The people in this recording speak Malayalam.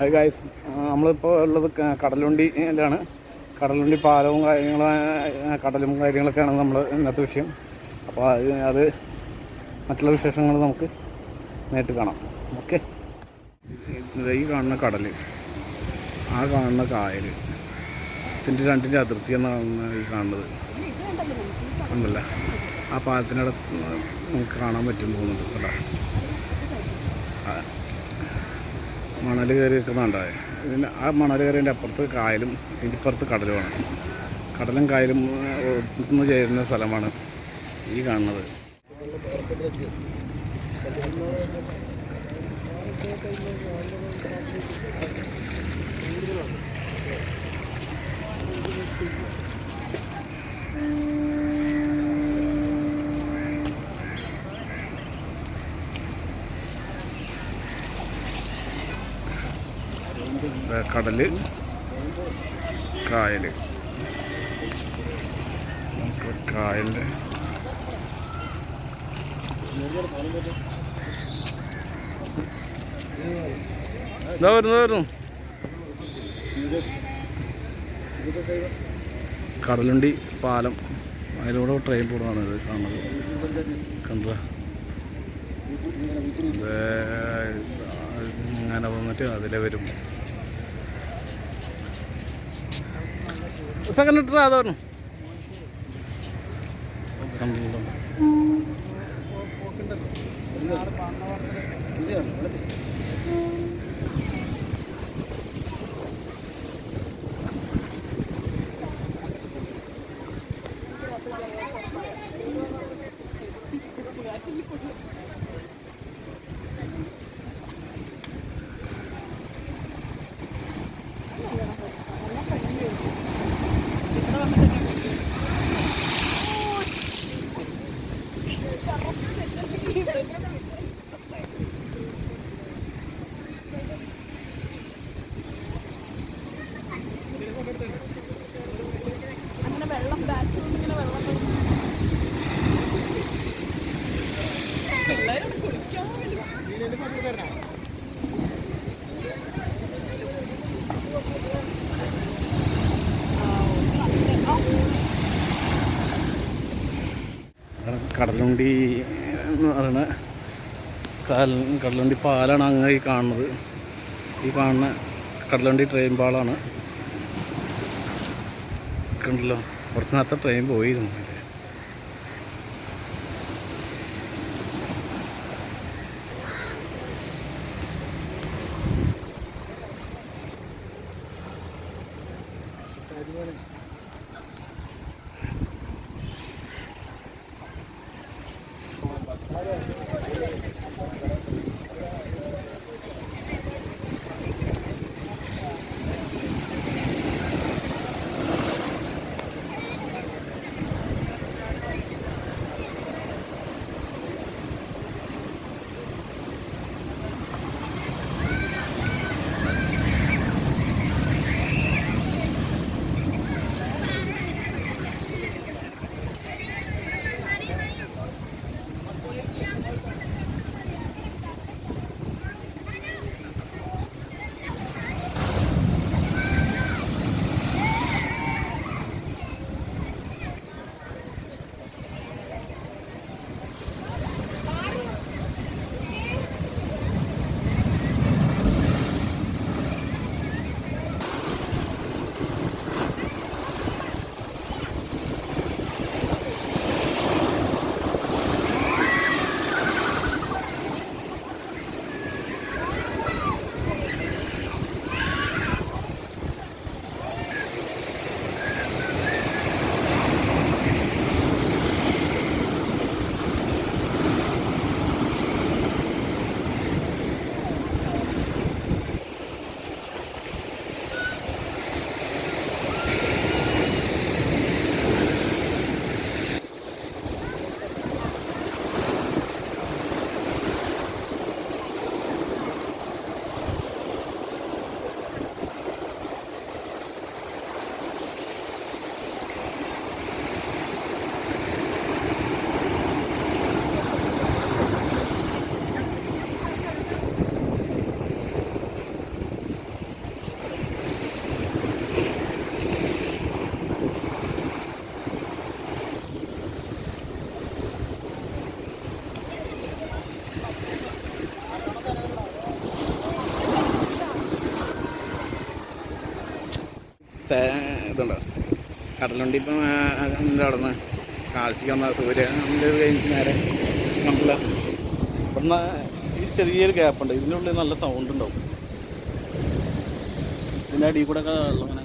അത് ഗായ്സ് നമ്മളിപ്പോൾ ഉള്ളത് കടലുണ്ടിയിലാണ് കടലുണ്ടി പാലവും കാര്യങ്ങളും കടലും കാര്യങ്ങളൊക്കെയാണ് നമ്മൾ ഇന്നത്തെ വിഷയം. അപ്പോൾ അത് അത് മറ്റുള്ള വിശേഷങ്ങൾ നമുക്ക് നേരിട്ട് കാണാം. ഓക്കെ. ഈ കാണുന്ന കടൽ ആ കാണുന്ന കായൽ ഇതിന്റെ രണ്ടിന്റെ അതിർത്തി എന്നാണ് ഈ കാണുന്നത്. ഉണ്ടല്ല? ആ പാലത്തിനടുത്ത് നമുക്ക് കാണാൻ പറ്റും പോകുന്നുണ്ട് കേട്ടോ. മണൽ കയറി നിൽക്കുന്നുണ്ടായി ഇതിന് ആ മണൽ കയറിന്റെ അപ്പുറത്ത് കായലും ഇതിപ്പുറത്ത് കടലുമാണ്. കടലും കായലും ഒത്തുനിന്ന് ചേരുന്ന സ്ഥലമാണ് ഈ കാണുന്നത്. Thank കടൽ കായൽ. കായൽ കായലിന്റെ ഇതാ വരുന്നു വരുന്നു. കടലുണ്ടി പാലം. അതിലൂടെ ട്രെയിൻ പോകുന്നതാണ് ഇത് കാണുന്നത്. കണ്ട? ഇങ്ങനെ വന്നിട്ട് അതിലെ വരും. സെക്കൻഡ് ഇട്ടാ അതാ പറഞ്ഞു? കടലുണ്ടി എന്ന് പറയുന്ന കാല കടലുണ്ടി പാലാണ് അങ്ങനെ ഈ കാണുന്നത്. ഈ കാണുന്ന കടലുണ്ടി ട്രെയിൻ പാളാണ്. കണ്ടല്ലോ? കുറച്ച് നേരത്തെ ട്രെയിൻ പോയിരുന്നു. അതിലെ. ഇതുണ്ടോ. കടലുണ്ടി ഇപ്പം എന്താ അവിടെ നിന്ന് കാഴ്ചക്ക് വന്ന സൂര്യ നമ്മുടെ കഴിഞ്ഞ് നേരെ കണ്ടില്ല. ഇവിടുന്ന് ചെറിയൊരു ഗ്യാപ്പ് ഉണ്ട്. ഇതിനുള്ളിൽ നല്ല സൗണ്ട് ഉണ്ടാവും. ഇതിന്റെ അടിയിൽ കൂടെ ഒക്കെ വെള്ളം ഇങ്ങനെ